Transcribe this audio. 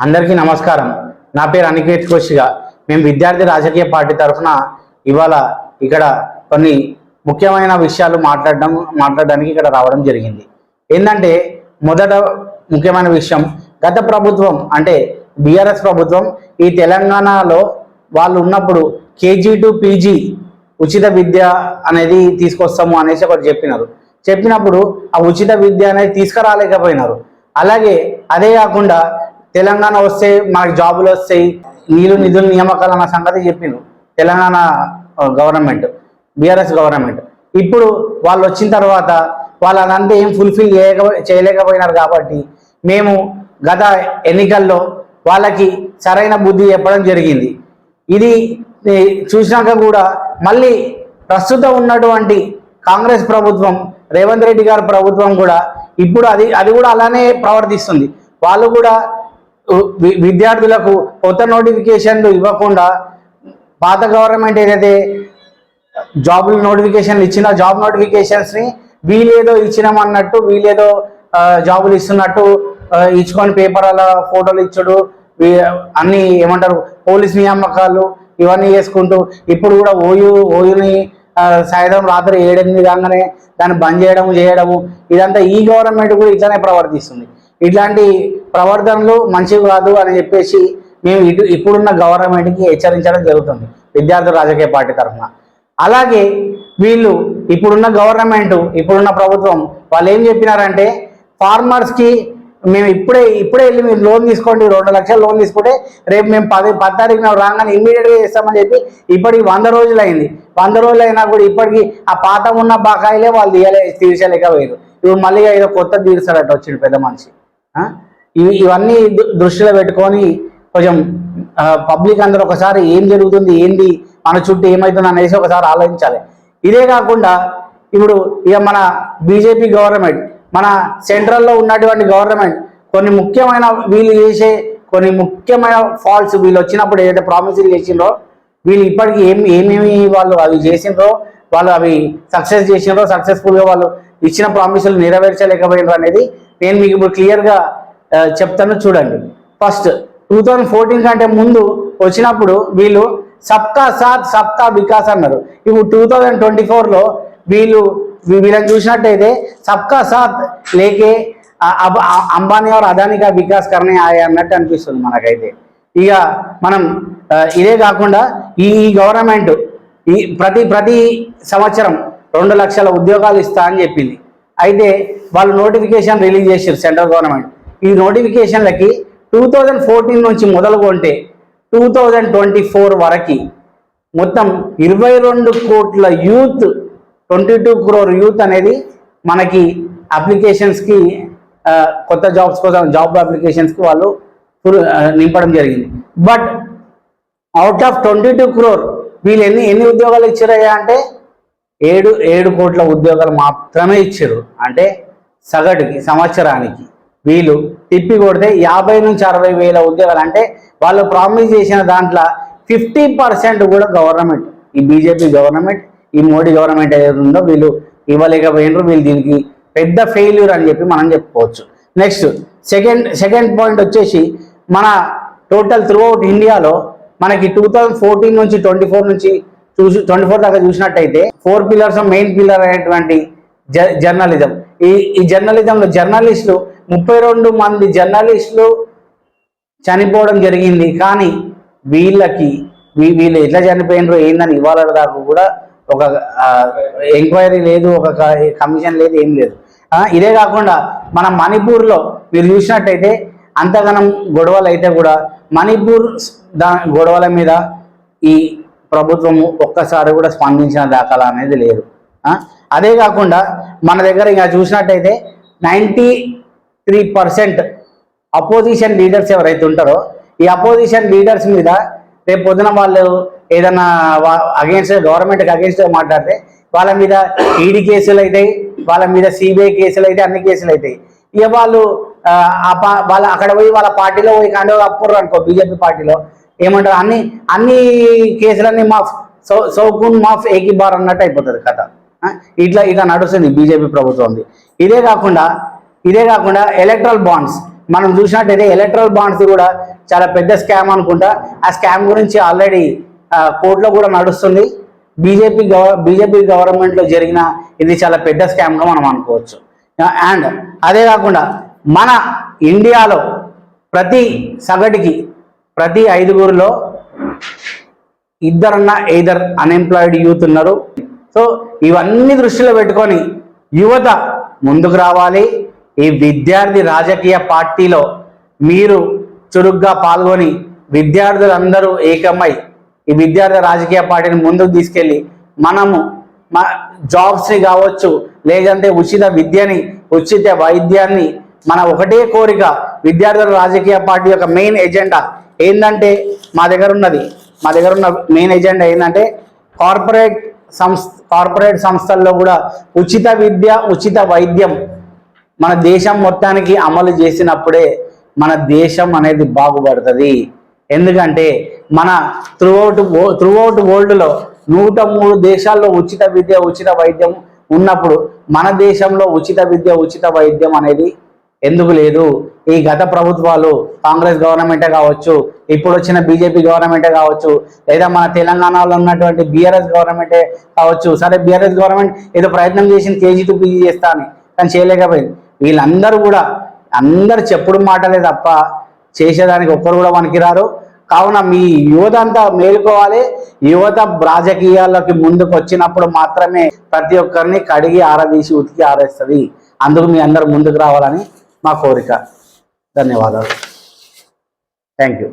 అందరికీ నమస్కారం. నా పేరు అనికేత్ కోషిగా మేము విద్యార్థి రాజకీయ పార్టీ తరఫున ఇవాళ ఇక్కడ కొన్ని ముఖ్యమైన విషయాలు మాట్లాడడం మాట్లాడడానికి ఇక్కడ రావడం జరిగింది. ఏంటంటే మొదట ముఖ్యమైన విషయం గత ప్రభుత్వం అంటే బీఆర్ఎస్ ప్రభుత్వం ఈ తెలంగాణలో వాళ్ళు ఉన్నప్పుడు కేజీ టు పీజీ ఉచిత విద్య అనేది తీసుకొస్తాము అనేసి ఒకటి చెప్పినారు. చెప్పినప్పుడు ఆ ఉచిత విద్య అనేది తీసుకురాలేకపోయినారు. అలాగే అదే కాకుండా తెలంగాణ వస్తే మనకు జాబులు వస్తాయి. నీళ్ళు నిధుల నియామకాలు అన్న సంగతి చెప్పిండు తెలంగాణ గవర్నమెంట్ బీఆర్ఎస్ గవర్నమెంట్ ఇప్పుడు వాళ్ళు వచ్చిన తర్వాత వాళ్ళు అదంతా ఏం ఫుల్ఫిల్ చేయక చేయలేకపోయినారు కాబట్టి మేము గత ఎన్నికల్లో వాళ్ళకి సరైన బుద్ధి చెప్పడం జరిగింది. ఇది చూసినాక కూడా మళ్ళీ ప్రస్తుతం ఉన్నటువంటి కాంగ్రెస్ ప్రభుత్వం రేవంత్ రెడ్డి గారి ప్రభుత్వం కూడా ఇప్పుడు అది అది కూడా అలానే ప్రవర్తిస్తుంది. వాళ్ళు కూడా విద్యార్థులకు కొత్త నోటిఫికేషన్లు ఇవ్వకుండా పాత గవర్నమెంట్ ఏదైతే జాబుల నోటిఫికేషన్లు ఇచ్చిన జాబ్ నోటిఫికేషన్స్ని వీలేదో ఇచ్చినామన్నట్టు వీలేదో జాబులు ఇస్తున్నట్టు ఇచ్చుకొని పేపర్ల ఫోటోలు ఇచ్చుడు అన్నీ అన్ని ఏమంటారు పోలీస్ నియామకాలు ఇవన్నీ చేసుకుంటూ ఇప్పుడు కూడా ఓయూ ఓయూని సాయంత్రం రాత్రి ఏడెనిమిది కాగానే దాన్ని బంద్ చేయడం చేయడము ఇదంతా ఈ గవర్నమెంట్ కూడా ఇట్లానే ప్రవర్తిస్తుంది. ఇట్లాంటి ప్రవర్తనలు మంచివి కాదు అని చెప్పేసి మేము ఇటు ఇప్పుడున్న గవర్నమెంట్కి హెచ్చరించడం జరుగుతుంది విద్యార్థుల రాజకీయ పార్టీ తరఫున. అలాగే వీళ్ళు ఇప్పుడున్న గవర్నమెంట్ ఇప్పుడున్న ప్రభుత్వం వాళ్ళు ఏం చెప్పినారంటే ఫార్మర్స్కి మేము ఇప్పుడే ఇప్పుడే వెళ్ళి మీరు లోన్ తీసుకోండి రెండు లక్షలు లోన్ తీసుకుంటే రేపు మేము పది పది తారీఖున రాగానే ఇమ్మీడియట్గా చేస్తామని చెప్పి ఇప్పటికి వంద రోజులు అయింది వంద రోజులు అయినా కూడా ఇప్పటికీ ఆ పాత ఉన్న బకాయిలే వాళ్ళు తీయలే తీర్చలేకపోయారు. ఇప్పుడు మళ్ళీ ఏదో కొత్త తీరుస్తాడట వచ్చిండు పెద్ద మనిషి. ఇవి ఇవన్నీ దృష్టిలో పెట్టుకొని కొంచెం పబ్లిక్ అందరూ ఒకసారి ఏం జరుగుతుంది ఏంది మన చుట్టూ ఏమవుతుంది అనేసి ఒకసారి ఆలోచించాలి. ఇదే కాకుండా ఇప్పుడు ఇక మన బీజేపీ గవర్నమెంట్ మన సెంట్రల్లో ఉన్నటువంటి గవర్నమెంట్ కొన్ని ముఖ్యమైన వీళ్ళు చేసే కొన్ని ముఖ్యమైన ఫాల్ట్స్ వీళ్ళు వచ్చినప్పుడు ఏదైతే ప్రామిసులు చేసిండ్రో వీళ్ళు ఇప్పటికీ ఏం ఏమేమి వాళ్ళు అవి చేసిండ్రో వాళ్ళు అవి సక్సెస్ చేసినారో సక్సెస్ఫుల్గా వాళ్ళు ఇచ్చిన ప్రామిసులు నెరవేర్చలేకపోయినారు అనేది నేను మీకు ఇప్పుడు క్లియర్గా చెప్తాను చూడండి. ఫస్ట్ టూ థౌజండ్ ఫోర్టీన్ కంటే ముందు వచ్చినప్పుడు వీళ్ళు సప్తా సాత్ సబ్కా వికాస్ అన్నారు. ఇప్పుడు టూ థౌజండ్ ట్వంటీ ఫోర్లో వీళ్ళు వీళ్ళని చూసినట్టయితే సబ్కా సాత్ లేకే అంబానీ ఆర్ అదానిగా వికాస్ కరణే ఆయా అన్నట్టు అనిపిస్తుంది మనకైతే. ఇక మనం ఇదే కాకుండా ఈ గవర్నమెంట్ ఈ ప్రతి ప్రతి సంవత్సరం రెండు లక్షల ఉద్యోగాలు ఇస్తా అని చెప్పింది. అయితే వాళ్ళు నోటిఫికేషన్ రిలీజ్ చేశారు సెంట్రల్ గవర్నమెంట్. ఈ నోటిఫికేషన్లకి టూ థౌజండ్ ఫోర్టీన్ నుంచి మొదలుకొంటే టూ థౌజండ్ ట్వంటీ ఫోర్ వరకు మొత్తం ఇరవై రెండు కోట్ల youth twenty two crore youth అనేది మనకి అప్లికేషన్స్కి కొత్త జాబ్స్ కోసం జాబ్ అప్లికేషన్స్కి వాళ్ళు నింపడం జరిగింది. But out of twenty two crore వీళ్ళు ఎన్ని ఎన్ని ఉద్యోగాలు ఇచ్చారయ్యా అంటే ఏడు ఏడు కోట్ల ఉద్యోగాలు మాత్రమే ఇచ్చారు అంటే సగటుకి సంవత్సరానికి. వీళ్ళు తిప్పి కొడితే యాభై నుంచి అరవై వేల ఉద్యోగాలు. అంటే వాళ్ళు ప్రామిస్ చేసిన దాంట్లో ఫిఫ్టీ పర్సెంట్ కూడా గవర్నమెంట్. ఈ బీజేపీ గవర్నమెంట్ ఈ మోడీ గవర్నమెంట్ ఏదైతే ఉందో వీళ్ళు ఇవ్వలేకపోయినారు వీళ్ళు దీనికి పెద్ద ఫెయిల్యూర్ అని చెప్పి మనం చెప్పుకోవచ్చు. నెక్స్ట్ సెకండ్ సెకండ్ పాయింట్ వచ్చేసి మన టోటల్ త్రూ అవుట్ ఇండియాలో మనకి టూ థౌజండ్ ఫోర్టీన్ నుంచి ట్వంటీ ఫోర్ నుంచి చూసి ట్వంటీ ఫోర్ దాకా చూసినట్టయితే ఫోర్ పిల్లర్స్ మెయిన్ పిల్లర్ అయినటువంటి జర్నలిజం ఈ ఈ జర్నలిజంలో జర్నలిస్టులు ముప్పై రెండు మంది జర్నలిస్టులు చనిపోవడం జరిగింది. కానీ వీళ్ళకి వీ- వీళ్ళు ఎట్లా చనిపోయినారో ఏందని ఇవాళ దాకా కూడా ఒక ఎంక్వైరీ లేదు ఒక కమిషన్ లేదు ఏం లేదు. ఇదే కాకుండా మన మణిపూర్లో మీరు చూసినట్టయితే అంతగనం గొడవలు అయితే కూడా మణిపూర్ దా గొడవల మీద ఈ ప్రభుత్వము ఒక్కసారి కూడా స్పందించిన దాఖలా అనేది లేదు. అదే కాకుండా మన దగ్గర ఇంకా చూసినట్టయితే ninety three percent opposition leaders ఎవరైతే ఉంటారో ఈ అపోజిషన్ లీడర్స్ మీద రేపు పొద్దున వాళ్ళు ఏదైనా అగేన్స్ట్ గవర్నమెంట్కి అగేన్స్ట్ మాట్లాడితే వాళ్ళ మీద ఈడీ కేసులు అవుతాయి వాళ్ళ మీద సిబిఐ కేసులు అయితే అన్ని కేసులు అవుతాయి ఇక వాళ్ళు వాళ్ళ అక్కడ పోయి వాళ్ళ పార్టీలో పోయి కాండో అప్పుర్రు అనుకో బీజేపీ పార్టీలో ఏమంటారు అన్ని అన్ని కేసులన్నీ మాఫ్ సో సౌకున్ మాఫ్ ఏకీ బార్ అన్నట్టు అయిపోతుంది కథ. ఇట్లా ఇట్లా నడుస్తుంది బీజేపీ ప్రభుత్వం ఇదే కాకుండా ఇదే కాకుండా ఎలక్ట్రల్ బాండ్స్ మనం చూసినట్టయితే ఎలక్ట్రల్ బాండ్స్ కూడా చాలా పెద్ద స్కామ్ అనుకుంటా. ఆ స్కామ్ గురించి ఆల్రెడీ కోర్టులో కూడా నడుస్తుంది. బీజేపీ గవ బీజేపీ గవర్నమెంట్లో జరిగిన ఇది చాలా పెద్ద స్కామ్గా మనం అనుకోవచ్చు. అండ్ అదే కాకుండా మన ఇండియాలో ప్రతి సగటుకి ప్రతి ఐదుగురిలో ఇద్దరన్నా ఇద్దరు అన్ఎంప్లాయిడ్ యూత్ ఉన్నారు. సో ఇవన్నీ దృష్టిలో పెట్టుకొని యువత ముందుకు రావాలి. ఈ విద్యార్థి రాజకీయ పార్టీలో మీరు చురుగ్గా పాల్గొని విద్యార్థులందరూ ఏకమై ఈ విద్యార్థి రాజకీయ పార్టీని ముందుకు తీసుకెళ్ళి మనము మా జాబ్స్ని కావచ్చు లేదంటే ఉచిత విద్యని ఉచిత వైద్యాన్ని మన ఒకటే కోరిక విద్యార్థుల రాజకీయ పార్టీ యొక్క మెయిన్ ఎజెండా ఏంటంటే మా దగ్గర ఉన్నది. మా దగ్గర ఉన్న మెయిన్ ఎజెండా ఏంటంటే కార్పొరేట్ సంస్థ కార్పొరేట్ సంస్థల్లో కూడా ఉచిత విద్య ఉచిత వైద్యం మన దేశం మొత్తానికి అమలు చేసినప్పుడే మన దేశం అనేది బాగుపడుతుంది. ఎందుకంటే మన త్రూఅవుట్ త్రూఅవుట్ వరల్డ్లో నూట మూడు దేశాల్లో ఉచిత విద్య ఉచిత వైద్యం ఉన్నప్పుడు మన దేశంలో ఉచిత విద్య ఉచిత వైద్యం అనేది ఎందుకు లేదు? ఈ గత ప్రభుత్వాలు కాంగ్రెస్ గవర్నమెంటే కావచ్చు ఇప్పుడు వచ్చిన బీజేపీ గవర్నమెంటే కావచ్చు లేదా మన తెలంగాణలో ఉన్నటువంటి బీఆర్ఎస్ గవర్నమెంటే కావచ్చు. సరే బీఆర్ఎస్ గవర్నమెంట్ ఏదో ప్రయత్నం చేసింది కేజీ టు పీజీ చేస్తా అని కానీ చేయలేకపోయింది. వీళ్ళందరూ కూడా అందరు చెప్పుడు మాటలే తప్ప చేసేదానికి ఒక్కరు కూడా పనికిరారు. కావున మీ యువత అంతా మేలుకోవాలి. యువత రాజకీయాల్లోకి ముందుకు వచ్చినప్పుడు మాత్రమే ప్రతి ఒక్కరిని కడిగి ఆరదీసి ఉతికి ఆరేస్తుంది. అందుకు మీ అందరూ ముందుకు రావాలని మా కోరిక. ధన్యవాదాలు. Thank you